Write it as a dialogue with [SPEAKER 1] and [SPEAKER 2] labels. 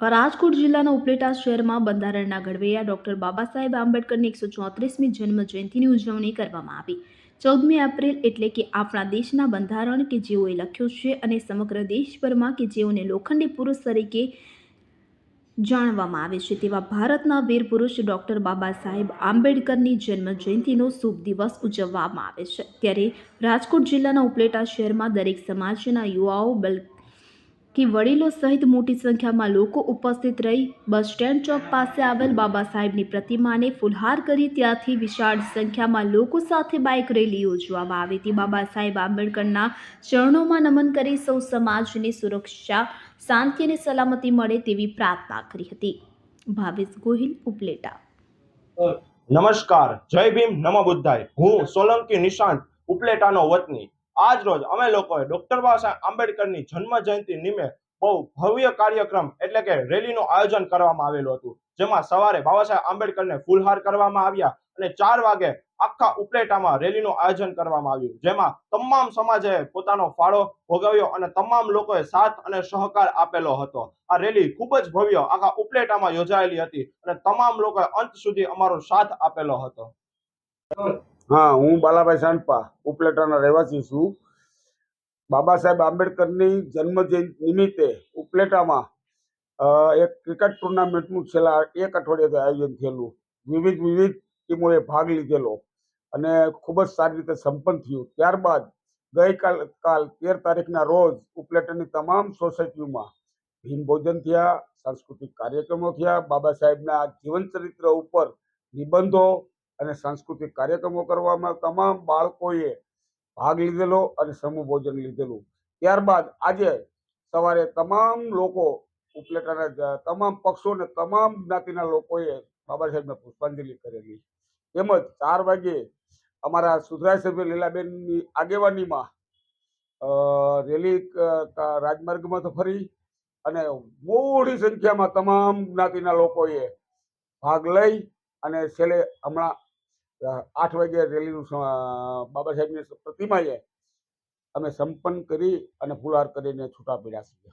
[SPEAKER 1] રાજકોટ જિલ્લાના ઉપલેટા શહેરમાં બંધારણના ઘડવૈયા ડોક્ટર બાબા સાહેબ આંબેડકરની એકસો ચોત્રીસમી જન્મ જયંતિની ઉજવણી કરવામાં આવી. ચૌદમી એપ્રિલ એટલે કે આપણા દેશના બંધારણ કે જેઓએ લખ્યું છે અને સમગ્ર દેશભરમાં કે જેઓને લોખંડી પુરુષ તરીકે જાણવામાં આવે છે તેવા ભારતના વીર પુરુષ ડૉક્ટર બાબા સાહેબ આંબેડકરની જન્મ જયંતિનો શુભ દિવસ ઉજવવામાં આવે છે. ત્યારે રાજકોટ જિલ્લાના ઉપલેટા શહેરમાં દરેક સમાજના યુવાઓ, બલ કે વડીલો સહિત મોટી સંખ્યામાં લોકો ઉપસ્થિત રહી બસ સ્ટેન્ડ ચોક પાસે આવેલ બાબા સાહેબની પ્રતિમાને ફુલહાર કરી ત્યાંથી વિશાળ સંખ્યામાં લોકો સાથે બાઇક રેલી યોજવામાં આવી હતી. બાબા સાહેબ આંબેડકરના ચરણોમાં નમન કરી સૌ સમાજની સુરક્ષા, શાંતિ અને સલામતી મળે તેવી પ્રાર્થના કરી હતી. ભાવેશ ગોહિલ, ઉપલેટા.
[SPEAKER 2] નમસ્કાર. જય ભીમ નમો બુદ્ધાય. હું સોલંકી નિશાંત, ઉપલેટાનો વતની. આજ રોજ અમે લોકોએ ડોક્ટર બાબા સાહેબ આંબેડકરની જન્મ જયંતિ નિમિત્તે બહુ ભવ્ય કાર્યક્રમ એટલે કે રેલીનું આયોજન કરવામાં આવેલું હતું. જેમાં સવારે બાબા સાહેબ આંબેડકરને ફૂલહાર કરવામાં આવ્યા અને ચાર વાગે આખા ઉપલેટામાં રેલીનું આયોજન કરવામાં આવ્યું. જેમાં તમામ સમાજે પોતાનો ફાળો ભોગવ્યો અને તમામ લોકોએ સાથ અને સહકાર આપેલો હતો. આ રેલી ખૂબ જ ભવ્ય આખા ઉપલેટામાં યોજાયેલી હતી અને તમામ લોકોએ અંત સુધી અમારો સાથ આપેલો હતો.
[SPEAKER 3] હા, હું બાલાભાઈ સાંડપા, ઉપલેટાના રહેવાસી છું. બાબા સાહેબ આંબેડકરની જન્મ જયંતિ નિમિત્તે ઉપલેટામાં એક ક્રિકેટ ટુર્નામેન્ટનું છેલ્લા એક અઠવાડિયાથી આયોજન થયેલું. વિવિધ વિવિધ ટીમોએ ભાગ લીધેલો અને ખૂબ જ સારી રીતે સંપન્ન થયું. ત્યારબાદ ગઈકાલ, કાલ તેર તારીખના રોજ ઉપલેટાની તમામ સોસાયટીઓમાં ભીમભોજન થયા, સાંસ્કૃતિક કાર્યક્રમો થયા. બાબા સાહેબના જીવન ચરિત્ર ઉપર નિબંધો અને સાંસ્કૃતિક કાર્યક્રમો કરવામાં તમામ બાળકોએ ભાગ લીધેલો અને સમૂહ ભોજન લીધેલું. ત્યારબાદ આજે સવારે તમામ લોકો ઉપલેટાના તમામ પક્ષો અને તમામ જ્ઞાતિના લોકોએ બાબા સાહેબને પુષ્પાંજલિ કરેલી. તેમજ ચાર વાગે અમારા સુધરાય સભ્ય લીલાબેનની આગેવાનીમાં રેલી રાજમાર્ગમાં તો ફરી અને મોટી સંખ્યામાં તમામ જ્ઞાતિના લોકોએ ભાગ લઈ અને છેલ્લે હમણાં આઠ વાગે રેલીનું બાબા સાહેબની પ્રતિમાએ અમે સંપન્ન કરી અને ફુલહાર કરીને છૂટા પડ્યા છીએ.